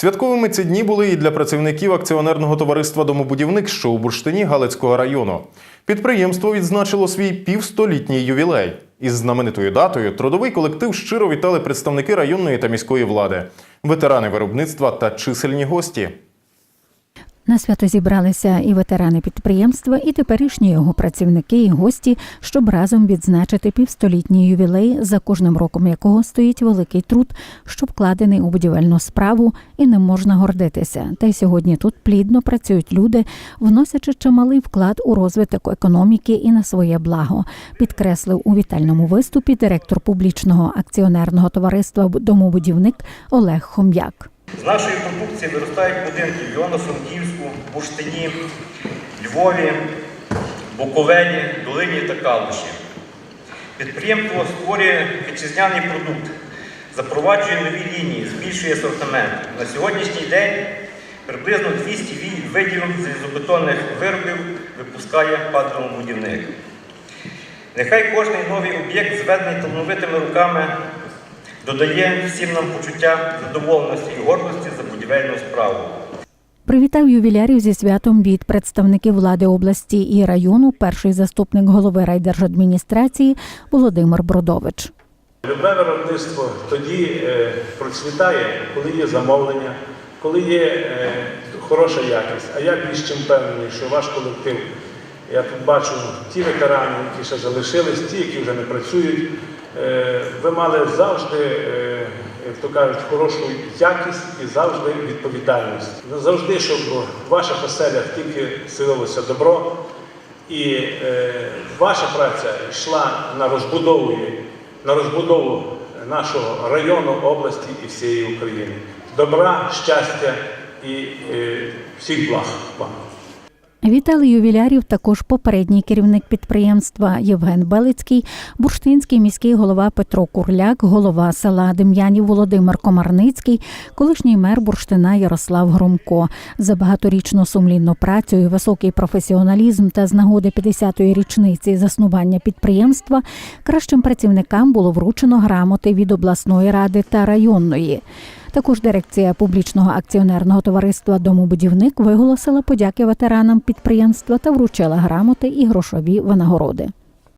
Святковими ці дні були і для працівників акціонерного товариства Домобудівник, що у Бурштині Галицького району. Підприємство відзначило свій півстолітній ювілей. Із знаменитою датою трудовий колектив щиро вітали представники районної та міської влади, ветерани виробництва та чисельні гості. На свято зібралися і ветерани підприємства, і теперішні його працівники і гості, щоб разом відзначити півстолітній ювілей, за кожним роком якого стоїть великий труд, що вкладений у будівельну справу, і не можна гордитися. Та й сьогодні тут плідно працюють люди, вносячи чималий вклад у розвиток економіки і на своє благо, підкреслив у вітальному виступі директор публічного акціонерного товариства «Домобудівник» Олег Хом'як. З нашої продукції виростають будинки в Івано-Франківську, Буштині, Львові, Буковелі, Долині та Калуші. Підприємство створює вітчизняний продукт, запроваджує нові лінії, збільшує асортимент. На сьогоднішній день приблизно 200 ві- видів залізобетонних виробів випускає падломобудівник. Нехай кожний новий об'єкт, зведений талановитими руками, додає всім нам почуття задоволеності і гордості за будівельну справу. Привітав ювілярів зі святом від представників влади області і району, перший заступник голови райдержадміністрації Володимир Бродович. Любе виробництво тоді е, процвітає, коли є замовлення, коли є е, хороша якість. А я більш чим впевнений, що ваш колектив, я тут бачу ті ветерани, які ще залишились, ті, які вже не працюють, е, ви мали завжди, е, як то кажуть, хорошу якість і завжди відповідальність. Завжди, щоб в ваших оселях тільки селилося добро, і е, ваша праця йшла на розбудову, на розбудову нашого району, області і всієї України. Добра, щастя і всіх благ вам. Вітали ювілярів також попередній керівник підприємства Євген Белицький, бурштинський міський голова Петро Курляк, голова села Дем'янів Володимир Комарницький, колишній мер Бурштина Ярослав Громко. За багаторічну сумлінну працю і високий професіоналізм та з нагоди 50-ї річниці заснування підприємства кращим працівникам було вручено грамоти від обласної ради та районної. Також дирекція публічного акціонерного товариства Домобудівник виголосила подяки ветеранам підприємства та вручила грамоти і грошові винагороди.